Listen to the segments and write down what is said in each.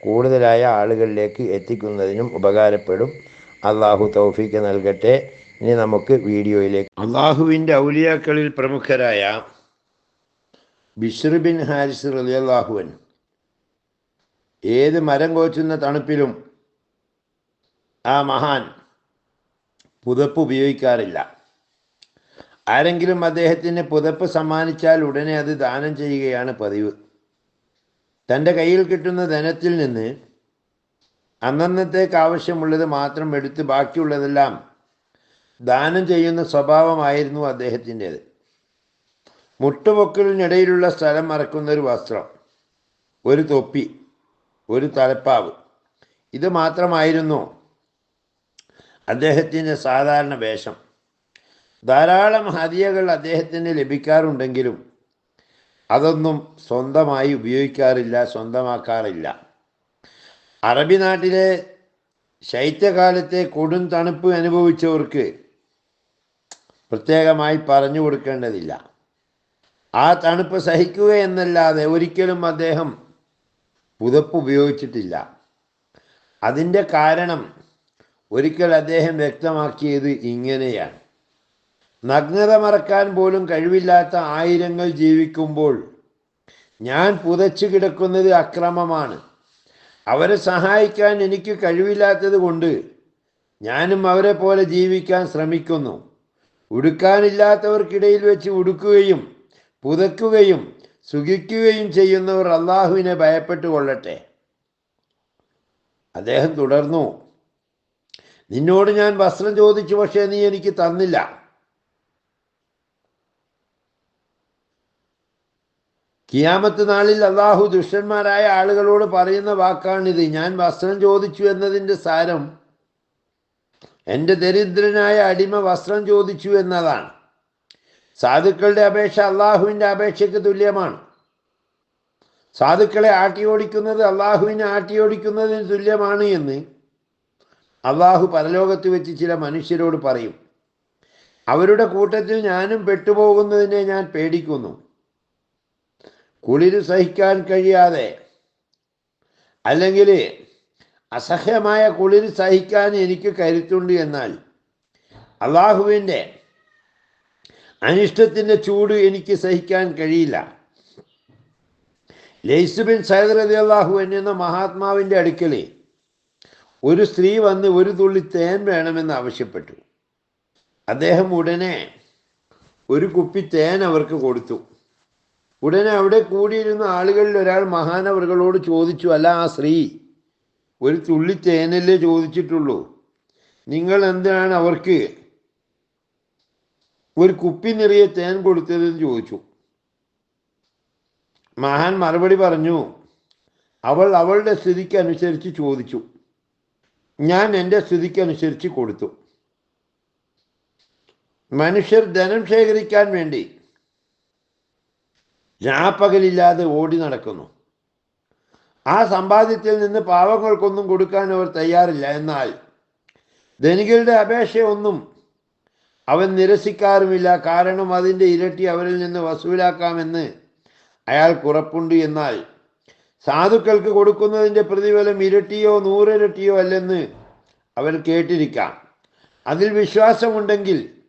കൂടുതലായ ആളുകളിലേക്ക് എത്തിക്കുന്നതിനും ഉപകാരപ്പെടും. അള്ളാഹു തൗഫീക്ക് നൽകട്ടെ. ഇനി നമുക്ക് വീഡിയോയിലേക്ക് അള്ളാഹുവിന്റെ ഔലിയാക്കളിൽ പ്രമുഖരായ ബിഷ്ർ ബിൻ ഹാരിസ് റലിയല്ലാഹുവൻ ഏത് മരം കോച്ചുന്ന തണുപ്പിലും ആ മഹാൻ പുതപ്പ് ഉപയോഗിക്കാറില്ല. ആരെങ്കിലും അദ്ദേഹത്തിന് പുതപ്പ് സമ്മാനിച്ചാൽ ഉടനെ അത് ദാനം ചെയ്യുകയാണ് പതിവ്. തന്റെ കയ്യിൽ കിട്ടുന്ന ധനത്തിൽ നിന്ന് അന്നന്നത്തേക്ക് ആവശ്യമുള്ളത് മാത്രം എടുത്ത് ബാക്കിയുള്ളതെല്ലാം ദാനം ചെയ്യുന്ന സ്വഭാവമായിരുന്നു അദ്ദേഹത്തിന്റേത്. മുട്ടുപൊക്കലിനിടയിലുള്ള സ്ഥലം മറക്കുന്ന ഒരു വസ്ത്രം ഒരു തൊപ്പി ഒരു തലപ്പാവ്. ഇത് മാത്രമായിരുന്നു അദ്ദേഹത്തിന്റെ സാധാരണ വേഷം. ധാരാളം ഹതിയകൾ അദ്ദേഹത്തിന് ലഭിക്കാറുണ്ടെങ്കിലും അതൊന്നും സ്വന്തമായി ഉപയോഗിക്കാറില്ല സ്വന്തമാക്കാറില്ല. അറബി നാട്ടിലെ ശൈത്യകാലത്തെ കൊടും തണുപ്പ് അനുഭവിച്ചവർക്ക് പ്രത്യേകമായി പറഞ്ഞു കൊടുക്കേണ്ടതില്ല. ആ തണുപ്പ് സഹിക്കുക എന്നല്ലാതെ ഒരിക്കലും അദ്ദേഹം പുതപ്പ് ഉപയോഗിച്ചിട്ടില്ല. അതിന്റെ കാരണം ഒരിക്കൽ അദ്ദേഹം വ്യക്തമാക്കിയത് ഇങ്ങനെയാണ്. നഗ്നത മറക്കാൻ പോലും കഴിവില്ലാത്ത ആയിരങ്ങൾ ജീവിക്കുമ്പോൾ ഞാൻ പുതച്ചു കിടക്കുന്നത് അക്രമമാണ്. അവരെ സഹായിക്കാൻ എനിക്ക് കഴിവില്ലാത്തത് കൊണ്ട് ഞാനും അവരെ പോലെ ജീവിക്കാൻ ശ്രമിക്കുന്നു. ഉടുക്കാനില്ലാത്തവർക്കിടയിൽ വെച്ച് ഉടുക്കുകയും പുതക്കുകയും സുഖിക്കുകയും ചെയ്യുന്നവർ അള്ളാഹുവിനെ ഭയപ്പെട്ടു കൊള്ളട്ടെ. അദ്ദേഹം തുടർന്നു നിന്നോട് ഞാൻ വസ്ത്രം ചോദിച്ചു പക്ഷേ നീ എനിക്ക് തന്നില്ല. കിയാമത്ത് നാളിൽ അള്ളാഹു ദുഷ്ടന്മാരായ ആളുകളോട് പറയുന്ന വാക്കാണിത്. ഞാൻ വസ്ത്രം ചോദിച്ചു എന്നതിന്റെ സാരം എന്റെ ദരിദ്രനായ അടിമ വസ്ത്രം ചോദിച്ചു എന്നതാണ്. സാധുക്കളുടെ അപേക്ഷ അള്ളാഹുവിന്റെ അപേക്ഷയ്ക്ക് തുല്യമാണ്. സാധുക്കളെ ആട്ടിയോടിക്കുന്നത് അള്ളാഹുവിനെ ആട്ടിയോടിക്കുന്നതിന് തുല്യമാണ് എന്ന് അള്ളാഹു പരലോകത്ത് വെച്ച് ചില മനുഷ്യരോട് പറയും. അവരുടെ കൂട്ടത്തിൽ ഞാനും പെട്ടുപോകുന്നതിനെ ഞാൻ പേടിക്കുന്നു. കുളിര് സഹിക്കാൻ കഴിയാതെ അല്ലെങ്കിൽ അസഹ്യമായ കുളിര് സഹിക്കാൻ എനിക്ക് കരുത്തുണ്ട് എന്നാൽ അള്ളാഹുവിന്റെ അനിഷ്ടത്തിന്റെ ചൂട് എനിക്ക് സഹിക്കാൻ കഴിയില്ല. ലൈസുബിൻ സൈദർ അലി അള്ളാഹു എന്ന മഹാത്മാവിന്റെ അടുക്കൽ ഒരു സ്ത്രീ വന്ന് ഒരു തുള്ളി തേൻ വേണമെന്ന് ആവശ്യപ്പെട്ടു. അദ്ദേഹം ഉടനെ ഒരു കുപ്പി തേൻ അവർക്ക് കൊടുത്തു. ഉടനെ അവിടെ കൂടിയിരുന്ന ആളുകളിൽ ഒരാൾ മഹാനവറുകളോട് ചോദിച്ചു അല്ല ആ സ്ത്രീ ഒരു തുള്ളി തേനല്ലേ ചോദിച്ചിട്ടുള്ളൂ? നിങ്ങൾ എന്താണ് അവർക്ക് ഒരു കുപ്പി നിറയെ തേൻ കൊടുത്തതെന്ന് ചോദിച്ചു. മഹാൻ മറുപടി പറഞ്ഞു അവൾ അവളുടെ സ്ഥിതിക്ക് അനുസരിച്ച് ചോദിച്ചു. ഞാൻ എന്റെ സ്ഥിതിക്ക് അനുസരിച്ച് കൊടുത്തു. മനുഷ്യർ ധനം ശേഖരിക്കാൻ വേണ്ടി രാപ്പകലില്ലാതെ ഓടി നടക്കുന്നു. ആ സമ്പാദ്യത്തിൽ നിന്ന് പാവങ്ങൾക്കൊന്നും കൊടുക്കാൻ അവർ തയ്യാറില്ല. എന്നാൽ ധനികരുടെ അപേക്ഷയൊന്നും അവൻ നിരസിക്കാറുമില്ല. കാരണം അതിന്റെ ഇരട്ടി അവരിൽ നിന്ന് വസൂലാക്കാമെന്ന് അയാൾ ഉറപ്പുണ്ട്. എന്നാൽ സാധുക്കൾക്ക് കൊടുക്കുന്നതിന്റെ പ്രതിഫലം ഇരട്ടിയോ നൂറിരട്ടിയോ അല്ലെന്ന് അവൻ കേട്ടിരിക്കാം. അതിൽ വിശ്വാസമുണ്ടെങ്കിൽ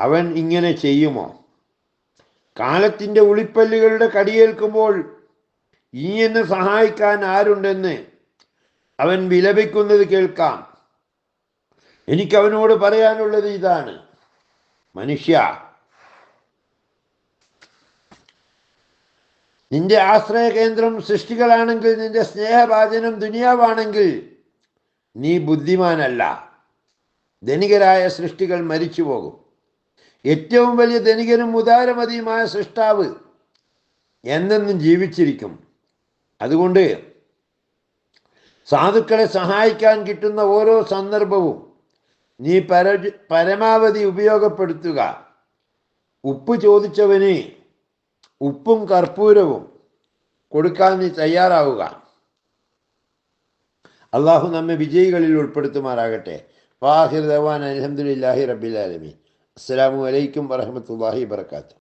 അവൻ ഇങ്ങനെ ചെയ്യുമോ? കാലത്തിന്റെ ഉളിപ്പല്ലുകളുടെ കടിയേൽക്കുമ്പോൾ എന്ന് സഹായിക്കാൻ ആരുണ്ടെന്ന് അവൻ വിലപിക്കുന്നത് കേൾക്കാം. എനിക്ക് അവനോട് പറയാനുള്ളത് ഇതാണ്. മനുഷ്യ നിന്റെ ആശ്രയ കേന്ദ്രം സൃഷ്ടികളാണെങ്കിൽ നിന്റെ സ്നേഹഭാചനം ദുനിയാവാണെങ്കിൽ നീ ബുദ്ധിമാനല്ല. ധനികരായ സൃഷ്ടികൾ മരിച്ചു പോകും ഏറ്റവും വലിയ ധനികനും ഉദാരമതിയുമായ സൃഷ്ടാവ് എന്നെന്നും ജീവിച്ചിരിക്കും. അതുകൊണ്ട് സാധുക്കളെ സഹായിക്കാൻ കിട്ടുന്ന ഓരോ സന്ദർഭവും നീ പര പരമാവധി ഉപയോഗപ്പെടുത്തുക. ഉപ്പ് ചോദിച്ചവന് ഉപ്പും കർപ്പൂരവും കൊടുക്കാൻ നീ തയ്യാറാവുക. അള്ളാഹു നമ്മെ വിജയികളിൽ ഉൾപ്പെടുത്തുമാറാകട്ടെ. വാഹിർ ദവാൻ അലഹമുല്ലാഹി റബ്ബിലാലമി അസ്സാം വലൈക്കും വരഹമത്തല്ലാഹി വർക്കാത്തു